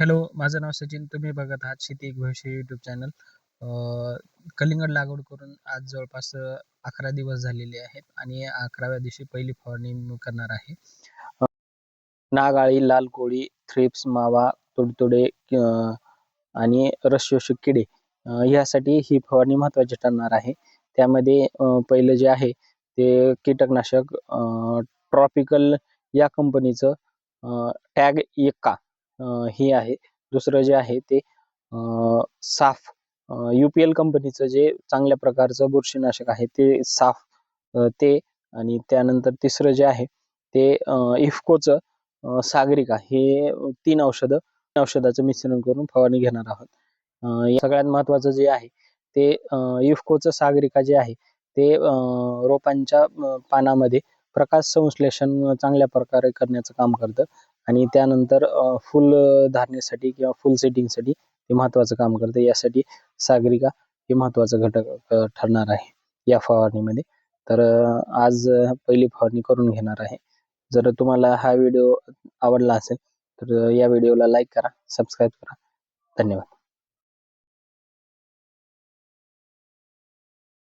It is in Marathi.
हॅलो माझं नाव सचिन. तुम्ही बघत आहात शेती एक भविष्य यूट्यूब चॅनल कलिंगड लागवड करून आज जवळपास अकरा दिवस झालेले आहेत आणि अकराव्या दिवशी पहिली फवारणी करणार आहे. नागाळी लाल कोळी थ्रिप्स मावा तुडतुडे आणि रसशोषक किडे यासाठी ही फवारणी महत्त्वाची ठरणार आहे. त्यामध्ये पहिलं जे आहे ते कीटकनाशक ट्रॉपिकल या कंपनीचं टॅग एक्का हे आहे. दुसरं जे आहे ते साफ यू पी एल कंपनीचं जे चांगल्या प्रकारचं बुरशीनाशक आहे ते साफ ते आणि त्यानंतर तिसरं जे आहे ते इफकोचं इफ्कोचं सागरिका हे तीन औषधं औषधाचं मिश्रण करून फवारणी घेणार आहोत. या सगळ्यात महत्त्वाचं जे आहे ते इफ्कोचं सागरिका जे आहे ते रोपांच्या पानामध्ये प्रकाश संश्लेषण चांगल्या प्रकारे करण्याचं काम करतं. आणि त्यानंतर फुल धारणेसाठी किंवा फुल सेटिंगसाठी हे महत्त्वाचं काम करतं. यासाठी सागरिका हे महत्त्वाचं घटक ठरणार आहे या फवारणीमध्ये. तर आज पहिली फवारणी करून घेणार आहे. जर तुम्हाला हा व्हिडिओ आवडला असेल तर या व्हिडिओला लाईक करा सबस्क्राईब करा. धन्यवाद.